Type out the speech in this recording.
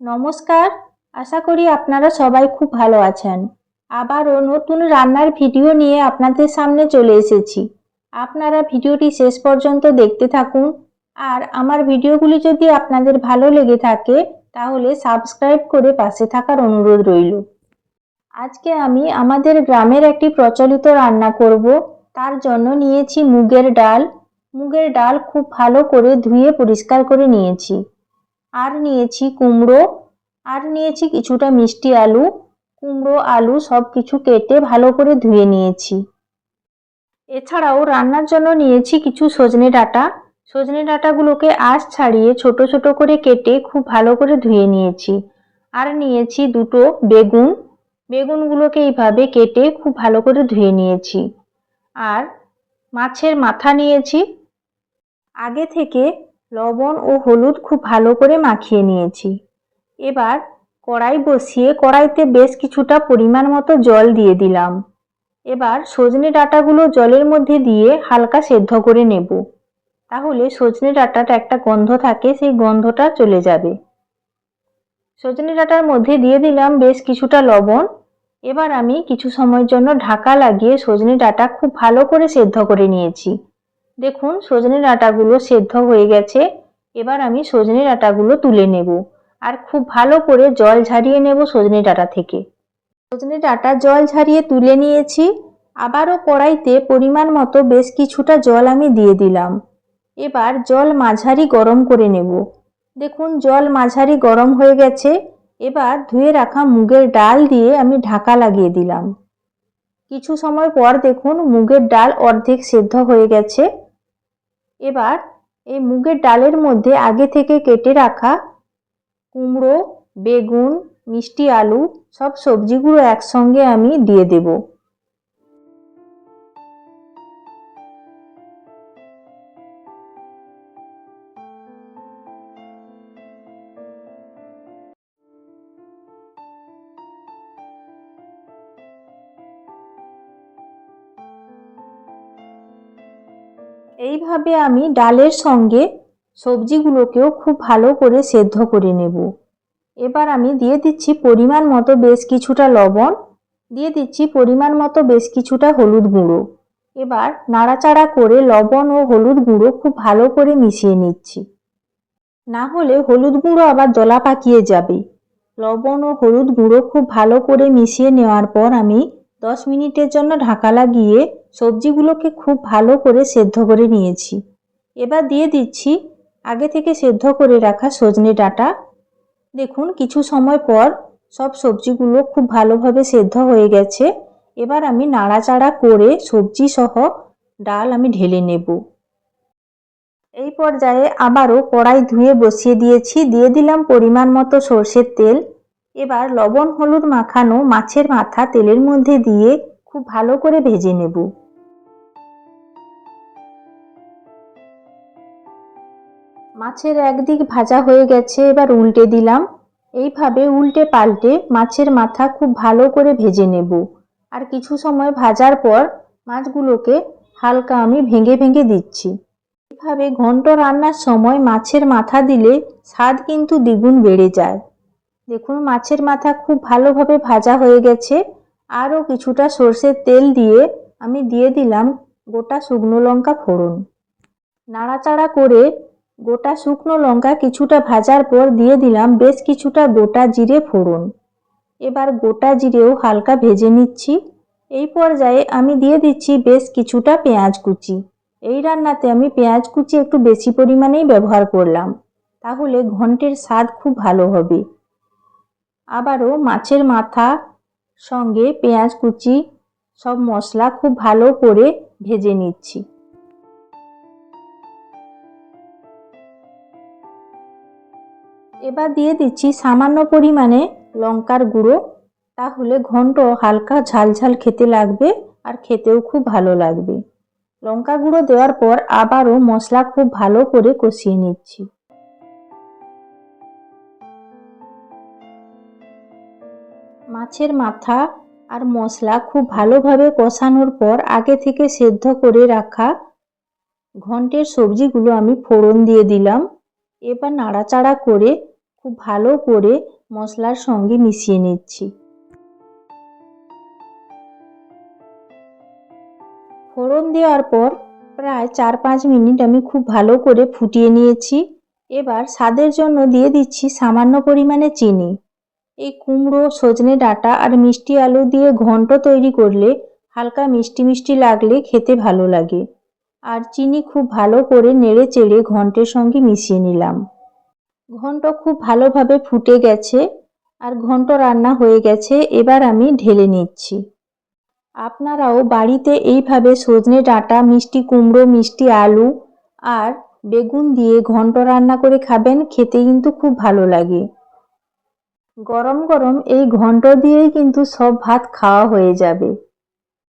নমস্কার। আশা করি আপনারা সবাই খুব ভালো আছেন। আবারও নতুন রান্নার ভিডিও নিয়ে আপনাদের সামনে চলে এসেছি। আপনারা ভিডিওটি শেষ পর্যন্ত দেখতে থাকুন। আর আমার ভিডিওগুলি যদি আপনাদের ভালো লেগে থাকে, তাহলে সাবস্ক্রাইব করে পাশে থাকার অনুরোধ রইল। আজকে আমি আমাদের গ্রামের একটি প্রচলিত রান্না করব। তার জন্য নিয়েছি মুগের ডাল। মুগের ডাল খুব ভালো করে ধুয়ে পরিষ্কার করে নিয়েছি। আর নিয়েছি কুমড়ো, আর নিয়েছি কিছুটা মিষ্টি আলু। কুমড়ো, আলু সব কিছু কেটে ভালো করে ধুয়ে নিয়েছি। এছাড়াও রান্নার জন্য নিয়েছি কিছু সজনে ডাঁটা। সজনে ডাঁটাগুলোকে আঁশ ছাড়িয়ে ছোট ছোট করে কেটে খুব ভালো করে ধুয়ে নিয়েছি। আর নিয়েছি দুটো বেগুন। বেগুনগুলোকে এইভাবে কেটে খুব ভালো করে ধুয়ে নিয়েছি। আর মাছের মাথা নিয়েছি। আগে থেকে লবণ ও হলুদ খুব ভালো করে মাখিয়ে নিয়েছি। এবার কড়াই বসিয়ে কড়াইতে বেশ কিছুটা পরিমাণ মতো জল দিয়ে দিলাম। এবার সজনে ডাঁটাগুলো জলের মধ্যে দিয়ে হালকা সেদ্ধ করে নেব। তাহলে সজনে ডাঁটাটা একটা গন্ধ থাকে, সেই গন্ধটা চলে যাবে। সজনে ডাঁটার মধ্যে দিয়ে দিলাম বেশ কিছুটা লবণ। এবার আমি কিছু সময়ের জন্য ঢাকা লাগিয়ে সজনে ডাঁটা খুব ভালো করে সেদ্ধ করে নিয়েছি। দেখুন, সজনে ডাঁটাগুলো সেদ্ধ হয়ে গেছে। এবার আমি সজনে ডাঁটাগুলো তুলে নেব। আর খুব ভালো করে জল ঝারিয়ে নেব সজনে ডাঁটা থেকে। সজনে ডাঁটা জল ঝারিয়ে তুলে নিয়েছি। আবারও কড়াইতে পরিমাণ মতো বেশ কিছুটা জল আমি দিয়ে দিলাম। এবার জল মাঝারি গরম করে নেব। দেখুন, জল মাঝারি গরম হয়ে গেছে। এবার ধুয়ে রাখা মুগের ডাল দিয়ে আমি ঢাকা লাগিয়ে দিলাম। কিছু সময় পর দেখুন, মুগের ডাল অর্ধেক সেদ্ধ হয়ে গেছে। এবার এই মুগের ডালের মধ্যে আগে থেকে কেটে রাখা কুমড়ো, বেগুন, মিষ্টি আলু সব সবজিগুলো একসঙ্গে আমি দিয়ে দেব। এইভাবে আমি ডালের সঙ্গে সবজিগুলোকেও খুব ভালো করে সেদ্ধ করে নেব। এবার আমি দিয়ে দিচ্ছি পরিমাণ মতো বেশ কিছুটা লবণ, দিয়ে দিচ্ছি পরিমাণ মতো বেশ কিছুটা হলুদ গুঁড়ো। এবার নাড়াচাড়া করে লবণ ও হলুদ গুঁড়ো খুব ভালো করে মিশিয়ে নিচ্ছি। না হলে হলুদ গুঁড়ো আবার দলা পাকিয়ে যাবে। লবণ ও হলুদ গুঁড়ো খুব ভালো করে মিশিয়ে নেওয়ার পর আমি দশ মিনিটের জন্য ঢাকা লাগিয়ে সবজিগুলোকে খুব ভালো করে সেদ্ধ করে নিয়েছি। এবার দিয়ে দিচ্ছি আগে থেকে সেদ্ধ করে রাখা সজনে ডাঁটা। দেখুন, কিছু সময় পর সব সবজিগুলো খুব ভালোভাবে সেদ্ধ হয়ে গেছে। এবার আমি নাড়াচাড়া করে সবজি সহ ডাল আমি ঢেলে নেব। এই পর্যায়ে আবারও কড়াই ধুয়ে বসিয়ে দিয়েছি। দিয়ে দিলাম পরিমাণ মতো সর্ষের তেল। এবার লবণ, হলুদ মাখানো মাছের মাথা তেলের মধ্যে দিয়ে খুব ভালো করে ভেজে নেব। মাছের একদিক ভাজা হয়ে গেছে, এবার উল্টে দিলাম। এইভাবে উল্টে পাল্টে মাছের মাথা খুব ভালো করে ভেজে নেব। আর কিছু সময় ভাজার পর মাছগুলোকে হালকা আমি ভেঙে ভেঙে দিচ্ছি। এভাবে ঘন্ট রান্নার সময় মাছের মাথা দিলে স্বাদ কিন্তু দ্বিগুণ বেড়ে যায়। দেখুন, মাছের মাথা খুব ভালোভাবে ভাজা হয়ে গেছে। আরও কিছুটা সর্ষের তেল দিয়ে আমি দিয়ে দিলাম গোটা শুকনো লঙ্কা ফোড়ন। নাড়াচাড়া করে গোটা শুকনো লঙ্কা কিছুটা ভাজার পর দিয়ে দিলাম বেশ কিছুটা গোটা জিরে ফোড়ন। এবার গোটা জিরেও হালকা ভেজে নিচ্ছি। এই পর্যায়ে আমি দিয়ে দিচ্ছি বেশ কিছুটা পেঁয়াজ কুচি। এই রান্নাতে আমি পেঁয়াজ কুচি একটু বেশি পরিমাণেই ব্যবহার করলাম। তাহলে ঘন্টের স্বাদ খুব ভালো হবে। আবারও মাছের মাথা সঙ্গে পেঁয়াজ, কুচি, সব মশলা খুব ভালো করে ভেজে নিচ্ছি। এবার দিয়ে দিচ্ছি সামান্য পরিমাণে লঙ্কার গুঁড়ো। তাহলে ঘন্ট হালকা ঝালঝাল খেতে লাগবে আর খেতেও খুব ভালো লাগবে। লঙ্কা গুঁড়ো দেওয়ার পর আবারও মশলা খুব ভালো করে কষিয়ে নিচ্ছি। মাছের মাথা আর মশলা খুব ভালোভাবে কষানোর পর আগে থেকে সেদ্ধ করে রাখা ঘন্টের সবজিগুলো আমি ফোড়ন দিয়ে দিলাম। এবার নাড়াচাড়া করে খুব ভালো করে মশলার সঙ্গে মিশিয়ে নিচ্ছি। ফোড়ন দেওয়ার পর প্রায় চার পাঁচ মিনিট আমি খুব ভালো করে ফুটিয়ে নিয়েছি। এবার স্বাদের জন্য দিয়ে দিচ্ছি সামান্য পরিমাণে চিনি। এই কুমড়ো, সজনে ডাঁটা আর মিষ্টি আলু দিয়ে ঘন্ট তৈরি করলে হালকা মিষ্টি মিষ্টি লাগলে খেতে ভালো লাগে। আর চিনি খুব ভালো করে নেড়ে চেড়ে ঘন্টের সঙ্গে মিশিয়ে নিলাম। ঘন্ট খুব ভালোভাবে ফুটে গেছে আর ঘন্ট রান্না হয়ে গেছে, এবার আমি ঢেলে নিচ্ছি। আপনারাও বাড়িতে এইভাবে সজনে ডাঁটা, মিষ্টি কুমড়ো, মিষ্টি আলু আর বেগুন দিয়ে ঘন্ট রান্না করে খাবেন, খেতে কিন্তু খুব ভালো লাগে। গরম গরম এই ঘন্ট দিয়েই কিন্তু সব ভাত খাওয়া হয়ে যাবে।